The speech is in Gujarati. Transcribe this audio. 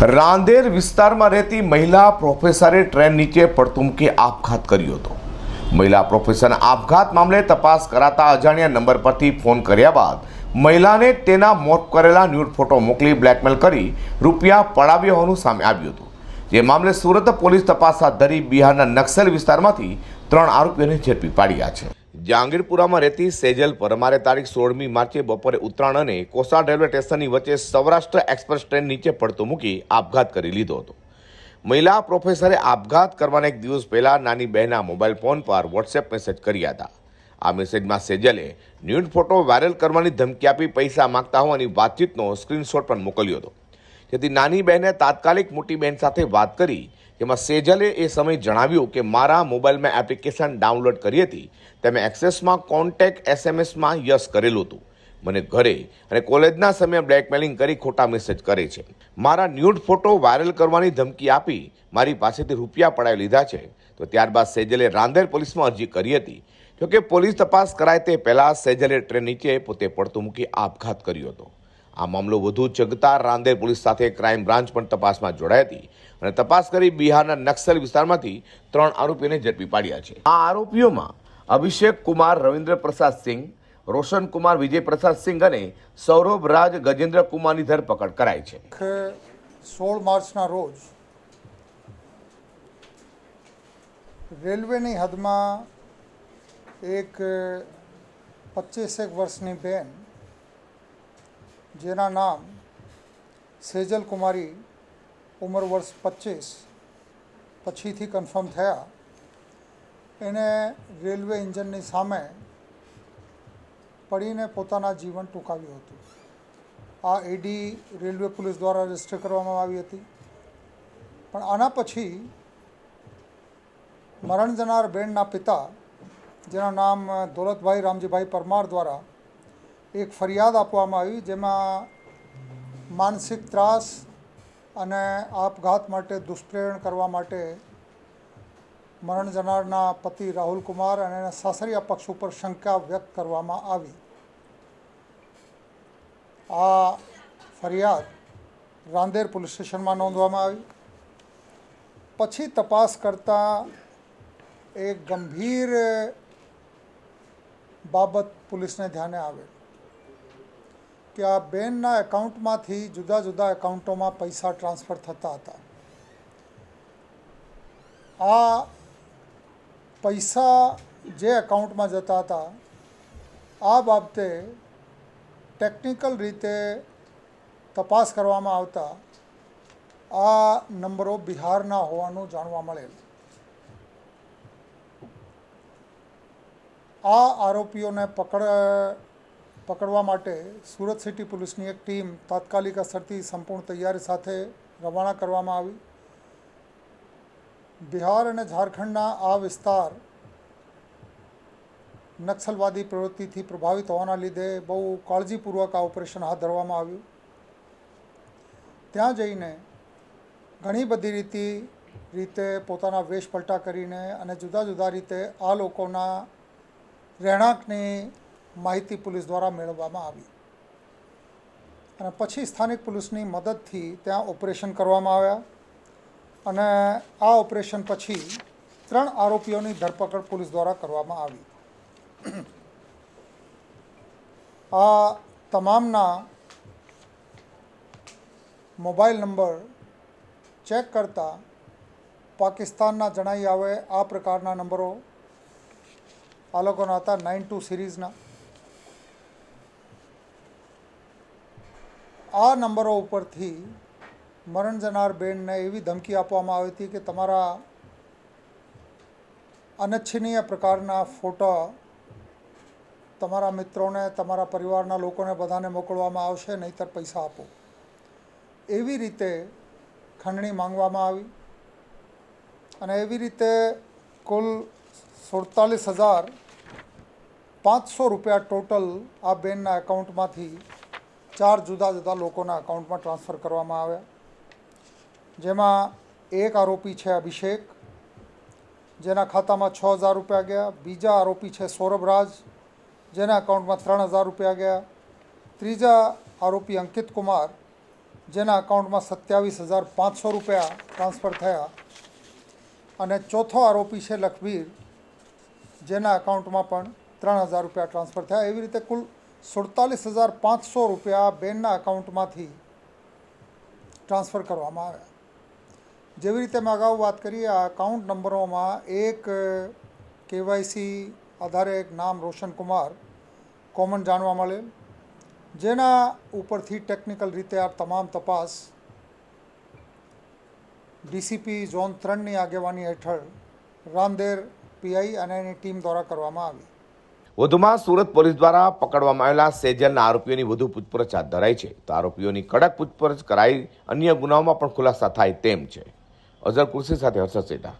રાંદેર વિસ્તારમાં રહેતી મહિલા પ્રોફેસરે ટ્રેન નીચે પડતું મૂકી આપઘાત કર્યો હતો. મહિલા પ્રોફેસરના આપઘાત મામલે તપાસ કરાતા અજાણ્યા નંબર પરથી ફોન કર્યા બાદ મહિલાને તેના મોત કરેલા ન્યૂડ ફોટો મોકલી બ્લેકમેલ કરી રૂપિયા પડાવ્યો હોવાનું સામે આવ્યું હતું. જે મામલે સુરત પોલીસ તપાસ હાથ ધરી બિહારના નક્સલ વિસ્તારમાંથી ત્રણ આરોપીઓને ઝડપી પાડ્યા છે. જહાંગીરપુરામાં રહેતી સેજલ પરમારે તારીખ સોળમી માર્ચે બપોરે ઉત્તરાયણ અને કોસાડ રેલવે સ્ટેશનની વચ્ચે સૌરાષ્ટ્ર એક્સપ્રેસ ટ્રેન નીચે પડતો મૂકી આપઘાત કરી લીધો હતો. મહિલા પ્રોફેસરે આપઘાત કરવાના એક દિવસ પહેલાં નાની બહેના મોબાઈલ ફોન પર વોટ્સએપ મેસેજ કર્યા હતા. આ મેસેજમાં સેજલે ન્યૂડ ફોટો વાયરલ કરવાની ધમકી આપી પૈસા માંગતા હોવાની વાતચીતનો સ્ક્રીનશોટ પણ મોકલ્યો હતો. જેથી નાની બહેને તાત્કાલિક મોટી બહેન સાથે વાત કરી. જેમાં સેજલે એ સમયે જણાવ્યું કે મારા મોબાઈલમાં એપ્લિકેશન ડાઉનલોડ કરી હતી. તેમાં એક્સેસમાં કોન્ટેક્ટ એસએમએસમાં યસ કરેલું હતું. મને ઘરે અને કોલેજના સમયે બ્લેકમેલિંગ કરી ખોટા મેસેજ કરે છે. મારા ન્યૂડ ફોટો વાયરલ કરવાની ધમકી આપી મારી પાસેથી રૂપિયા પડાવી લીધા છે. તો ત્યારબાદ સેજલે રાંદેર પોલીસમાં અરજી કરી હતી. જોકે પોલીસ તપાસ કરાય તે પહેલાં સેજલે ટ્રેન નીચે પોતે પડતું મૂકી આપઘાત કર્યો હતો. આ મામલો વધુ જગતા રાંદેર પોલીસ સાથે ક્રાઇમ બ્રાન્ચ પણ તપાસમાં જોડાઈ હતી અને તપાસ કરી બિહારના નક્સલ વિસ્તારમાંથી ત્રણ આરોપીઓને ઝડપી પાડ્યા છે. આ આરોપીઓમાં અભિષેક કુમાર, રવિન્દ્ર પ્રસાદ સિંહ રોશન કુમાર, વિજય પ્રસાદ સિંહ અને સૌરભ રાજ ગજેન્દ્ર કુમારની ધરપકડ કરાઈ છે. સોળ માર્ચના રોજ રેલવેની હદમાં એક પચીસેક વર્ષની બેન જેના નામ સેજલ કુમારી ઉંમર વર્ષ પચીસ પછીથી કન્ફર્મ થયા. એને રેલવે ઇન્જિનની સામે પડીને પોતાના જીવન ટૂંકાવ્યું હતું. આ એડી રેલવે પોલીસ દ્વારા રજિસ્ટર કરવામાં આવી હતી. પણ આના પછી મરણ જનાર બેનના પિતા, જેના નામ દોલતભાઈ રામજીભાઈ પરમાર દ્વારા એક ફરિયાદ આપવામાં આવી જેમાં માનસિક ત્રાસ અને આપઘાત માટે દુષ્પ્રેરણ કરવા માટે મરણ જનારના પતિ રાહુલ કુમાર અને એના સાસરિયા પક્ષ ઉપર શંકા વ્યક્ત કરવામાં આવી. આ ફરિયાદ રાંદેર પોલીસ સ્ટેશનમાં નોંધવામાં આવી. પછી તપાસ કરતાં એક ગંભીર બાબત પોલીસને ધ્યાને આવે. કે આ બેનના એકાઉન્ટમાંથી જુદા જુદા એકાઉન્ટોમાં પૈસા ટ્રાન્સફર થતા હતા. આ પૈસા જે એકાઉન્ટમાં જતા હતા, આ બાબતે ટેકનિકલ રીતે તપાસ કરવામાં આવતા આ નંબરો બિહારના હોવાનું જાણવા મળેલ. આ આરોપીઓને પકડ પકડવા માટે સુરત સિટી પોલીસની એક ટીમ તાત્કાલિક અસરથી સંપૂર્ણ તૈયારી સાથે રવાના કરવામાં આવી. બિહાર અને ઝારખંડના આ વિસ્તાર નક્સલવાદી પ્રવૃત્તિથી પ્રભાવિત હોવાના લીધે બહુ કાળજીપૂર્વક આ ઓપરેશન હાથ ધરવામાં આવ્યું. ત્યાં જઈને ઘણી બધી રીતિ, રીતે પોતાના વેશ પલટા કરીને અને જુદા જુદા રીતે આ લોકોના રહેણાંકની માહિતી પોલીસ દ્વારા મેળવવામાં આવી. અને પછી સ્થાનિક પોલીસની મદદથી ત્યાં ઓપરેશન કરવામાં આવ્યા. અને આ ઓપરેશન પછી ત્રણ આરોપીઓની ધરપકડ પોલીસ દ્વારા કરવામાં આવી. આ તમામના મોબાઈલ નંબર ચેક કરતા પાકિસ્તાનના જણાઈ આવે આ પ્રકારના નંબરો. આ લોકોના હતા નાઇન ટુ સિરીઝના. આ નંબરો ઉપરથી મરણ જનાર બેનને એવી ધમકી આપવામાં આવી હતી કે તમારા અનિચ્છનીય પ્રકારના ફોટા તમારા મિત્રોને, તમારા પરિવારના લોકોને બધાને મોકલવામાં આવશે, નહીંતર પૈસા આપો. એવી રીતે ખંડણી માંગવામાં આવી અને એવી રીતે કુલ સુડતાલીસ હજાર પાંચસો રૂપિયા ટોટલ આ બેનના એકાઉન્ટમાંથી ચાર જુદા જુદા લોકોના એકાઉન્ટમાં ટ્રાન્સફર કરવામાં આવ્યા. જેમાં એક આરોપી છે અભિષેક, જેના ખાતામાં છ હજાર રૂપિયા ગયા. બીજા આરોપી છે સૌરભરાજ, જેના એકાઉન્ટમાં ત્રણ હજાર રૂપિયા ગયા. ત્રીજા આરોપી અંકિત કુમાર, જેના અકાઉન્ટમાં સત્યાવીસ હજાર પાંચસો રૂપિયા ટ્રાન્સફર થયા. અને ચોથો આરોપી છે લખબીર, જેના અકાઉન્ટમાં પણ ત્રણ હજાર રૂપિયા ટ્રાન્સફર થયા. એવી રીતે કુલ સુડતાલીસ હજાર પાંચસો રૂપિયા બેનના અકાઉન્ટમાંથી ટ્રાન્સફર કરવામાં આવ્યા. જેવી રીતે મેં અગાઉ વાત કરી, આ અકાઉન્ટ નંબરોમાં એક, કેવાયસી આધારે એક નામ રોશનકુમાર કોમન જાણવા મળેલ. જેના ઉપરથી ટેકનિકલ રીતે આ તમામ તપાસ ડીસીપી ઝોન ત્રણની આગેવાની હેઠળ રાંદેર પીઆઈ અને એની ટીમ દ્વારા કરવામાં આવી. વધુમાં સુરત પોલીસ દ્વારા પકડવામાં આવેલા સેજલના આરોપીઓની વધુ પૂછપરછ હાથ ધરાઈ છે. તો આરોપીઓની કડક પૂછપરછ કરાઈ અન્ય ગુનાઓમાં પણ ખુલાસા થાય તેમ છે. અઝર કુર્સી સાથે હર્ષદ સેઠા